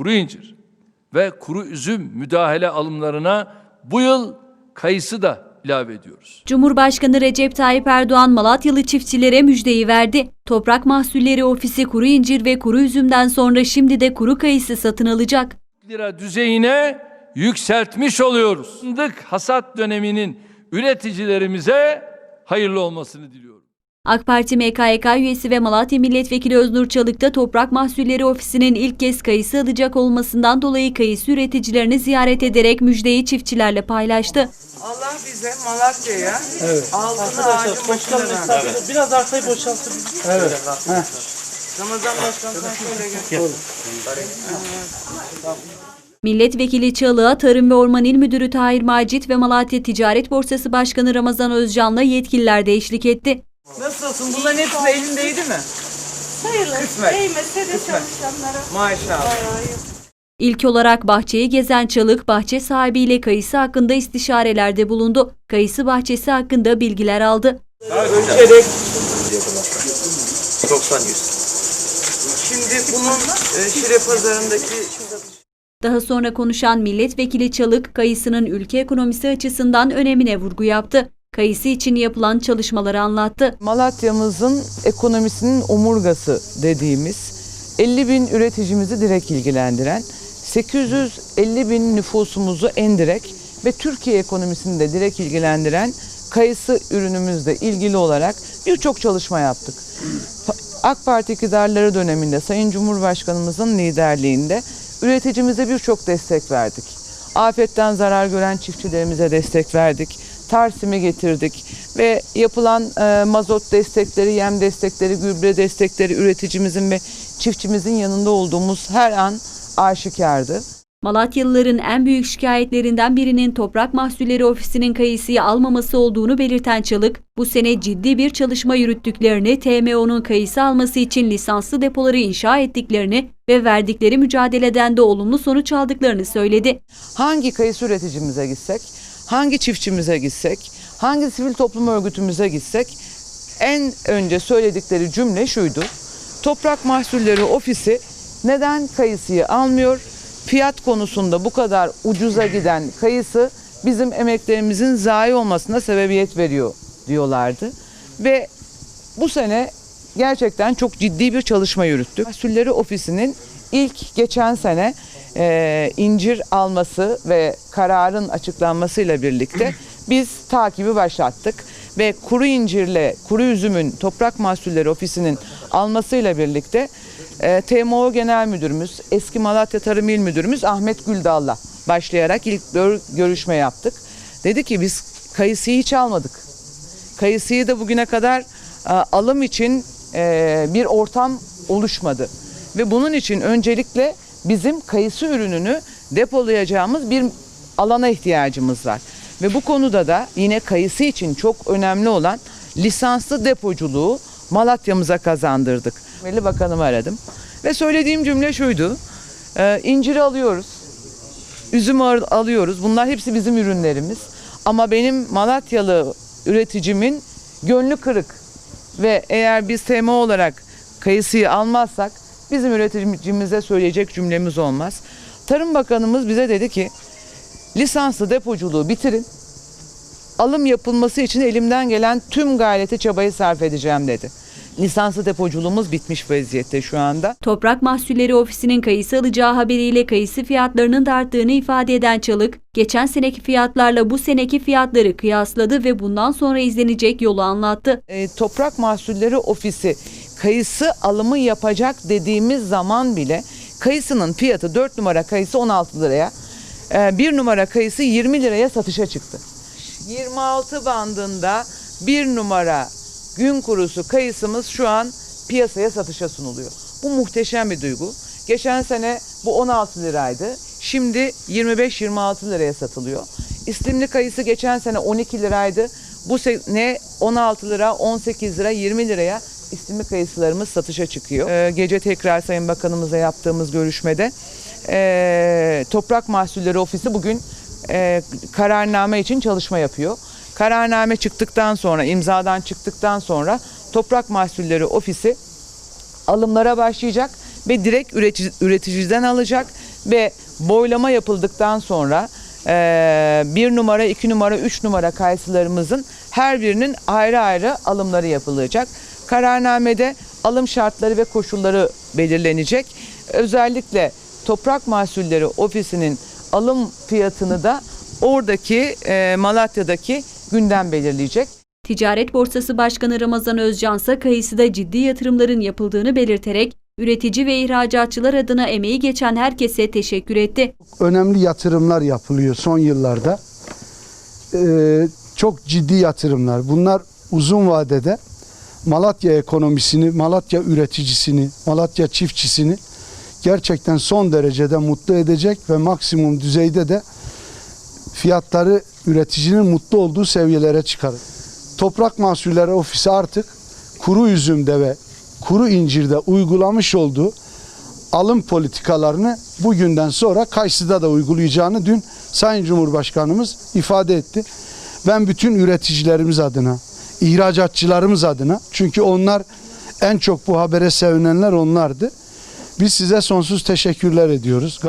kuru incir ve kuru üzüm müdahale alımlarına bu yıl kayısı da ilave ediyoruz. Cumhurbaşkanı Recep Tayyip Erdoğan Malatyalı çiftçilere müjdeyi verdi. Toprak Mahsulleri Ofisi kuru incir ve kuru üzümden sonra şimdi de kuru kayısı satın alacak. lira düzeyine yükseltmiş oluyoruz. Hasat döneminin üreticilerimize hayırlı olmasını diliyorum. AK Parti MKYK üyesi ve Malatya Milletvekili Öznur Çalık da Toprak Mahsulleri Ofisi'nin ilk kez kayısı alacak olmasından dolayı kayısı üreticilerini ziyaret ederek müjdeyi çiftçilerle paylaştı. Allah bize Malatya'ya altını Arkadaşlar ağacın başkan başına misafir versin. biraz arkayı boşaltın. Evet. Ramazan Başkan sen şöyle gel. Milletvekili Çalık'a Tarım ve Orman İl Müdürü Tahir Macit ve Malatya Ticaret Borsası Başkanı Ramazan Özcan'la yetkililer de eşlik etti. Nasılsın? Bunların hepsi elindeydi mi? Sayılır. Kısmet. Değmese de Kısmet. çalışanlara. Maşallah. İlk olarak bahçeyi gezen Çalık, bahçe sahibiyle kayısı hakkında istişarelerde bulundu. Kayısı bahçesi hakkında bilgiler aldı. Ölçerek 90 100. şimdi bunun e, Şire pazarındaki Daha sonra konuşan milletvekili Çalık, kayısının ülke ekonomisi açısından önemine vurgu yaptı. Kayısı için yapılan çalışmaları anlattı. Malatya'mızın ekonomisinin omurgası dediğimiz 50 bin üreticimizi direkt ilgilendiren 850 bin nüfusumuzu endirek ve Türkiye ekonomisini de direkt ilgilendiren kayısı ürünümüzle ilgili olarak birçok çalışma yaptık. AK Parti iktidarları döneminde Sayın Cumhurbaşkanımızın liderliğinde üreticimize birçok destek verdik. Afetten zarar gören çiftçilerimize destek verdik. Tarsimi getirdik ve yapılan e, mazot destekleri, yem destekleri, gübre destekleri üreticimizin ve çiftçimizin yanında olduğumuz her an aşikardı. Malatyalıların en büyük şikayetlerinden birinin Toprak Mahsulleri Ofisi'nin kayısıyı almaması olduğunu belirten Çalık, bu sene ciddi bir çalışma yürüttüklerini, TMO'nun kayısı alması için lisanslı depoları inşa ettiklerini ve verdikleri mücadeleden de olumlu sonuç aldıklarını söyledi. hangi kayısı üreticimize gitsek, hangi çiftçimize gitsek, hangi sivil toplum örgütümüze gitsek en önce söyledikleri cümle şuydu. Toprak Mahsulleri Ofisi neden kayısıyı almıyor? Fiyat konusunda bu kadar ucuza giden kayısı bizim emeklerimizin zayi olmasına sebebiyet veriyor diyorlardı. Ve bu sene gerçekten çok ciddi bir çalışma yürüttük. Mahsulleri Ofisi'nin ilk geçen sene e, incir alması ve kararın açıklanmasıyla birlikte biz takibi başlattık. Ve kuru incirle kuru üzümün Toprak Mahsulleri Ofisi'nin almasıyla birlikte e, TMO Genel Müdürümüz, eski Malatya Tarım İl Müdürümüz Ahmet Güldal'la başlayarak ilk gör- görüşme yaptık. Dedi ki biz kayısıyı hiç almadık. Kayısıyı da bugüne kadar e, alım için e, bir ortam oluşmadı. Ve bunun için öncelikle bizim kayısı ürününü depolayacağımız bir alana ihtiyacımız var. Ve bu konuda da yine kayısı için çok önemli olan lisanslı depoculuğu Malatya'mıza kazandırdık. Veli Bakanımı aradım ve söylediğim cümle şuydu. E, inciri alıyoruz, üzüm al- alıyoruz. Bunlar hepsi bizim ürünlerimiz. Ama benim Malatyalı üreticimin gönlü kırık. Ve eğer biz TMO olarak kayısıyı almazsak bizim üreticimize söyleyecek cümlemiz olmaz. Tarım Bakanımız bize dedi ki lisanslı depoculuğu bitirin. Alım yapılması için elimden gelen tüm gayreti çabayı sarf edeceğim dedi. Lisanslı depoculuğumuz bitmiş vaziyette şu anda. Toprak Mahsulleri Ofisi'nin kayısı alacağı haberiyle kayısı fiyatlarının da arttığını ifade eden Çalık, geçen seneki fiyatlarla bu seneki fiyatları kıyasladı ve bundan sonra izlenecek yolu anlattı. e, Toprak Mahsulleri Ofisi kayısı alımı yapacak dediğimiz zaman bile kayısının fiyatı 4 numara kayısı 16 liraya, 1 numara kayısı 20 liraya satışa çıktı. 26 bandında 1 numara gün kurusu kayısımız şu an piyasaya satışa sunuluyor. Bu muhteşem bir duygu. Geçen sene bu 16 liraydı. Şimdi 25-26 liraya satılıyor. İslimli kayısı geçen sene 12 liraydı. Bu sene 16 lira, 18 lira, 20 liraya istimli kayısılarımız satışa çıkıyor. Ee, gece tekrar Sayın Bakanımızla yaptığımız görüşmede ee, Toprak Mahsulleri Ofisi bugün ee, kararname için çalışma yapıyor. Kararname çıktıktan sonra, imzadan çıktıktan sonra Toprak Mahsulleri Ofisi alımlara başlayacak ve direkt üretici, üreticiden alacak ve boylama yapıldıktan sonra eee, bir numara, iki numara, üç numara kayısılarımızın her birinin ayrı ayrı alımları yapılacak. Kararnamede alım şartları ve koşulları belirlenecek. Özellikle Toprak Mahsulleri Ofisi'nin alım fiyatını da oradaki eee, Malatya'daki gündem belirleyecek. Ticaret Borsası Başkanı Ramazan Özcan ise kayısıda ciddi yatırımların yapıldığını belirterek üretici ve ihracatçılar adına emeği geçen herkese teşekkür etti. önemli yatırımlar yapılıyor son yıllarda. Ee, çok ciddi yatırımlar. Bunlar uzun vadede Malatya ekonomisini, Malatya üreticisini, Malatya çiftçisini gerçekten son derecede mutlu edecek ve maksimum düzeyde de fiyatları üreticinin mutlu olduğu seviyelere çıkarır. Toprak Mahsulleri Ofisi artık kuru üzümde ve kuru incirde uygulamış olduğu alım politikalarını bugünden sonra Kayısı'da da uygulayacağını dün Sayın Cumhurbaşkanımız ifade etti. Ben bütün üreticilerimiz adına, ihracatçılarımız adına çünkü onlar en çok bu habere sevinenler onlardı. Biz size sonsuz teşekkürler ediyoruz.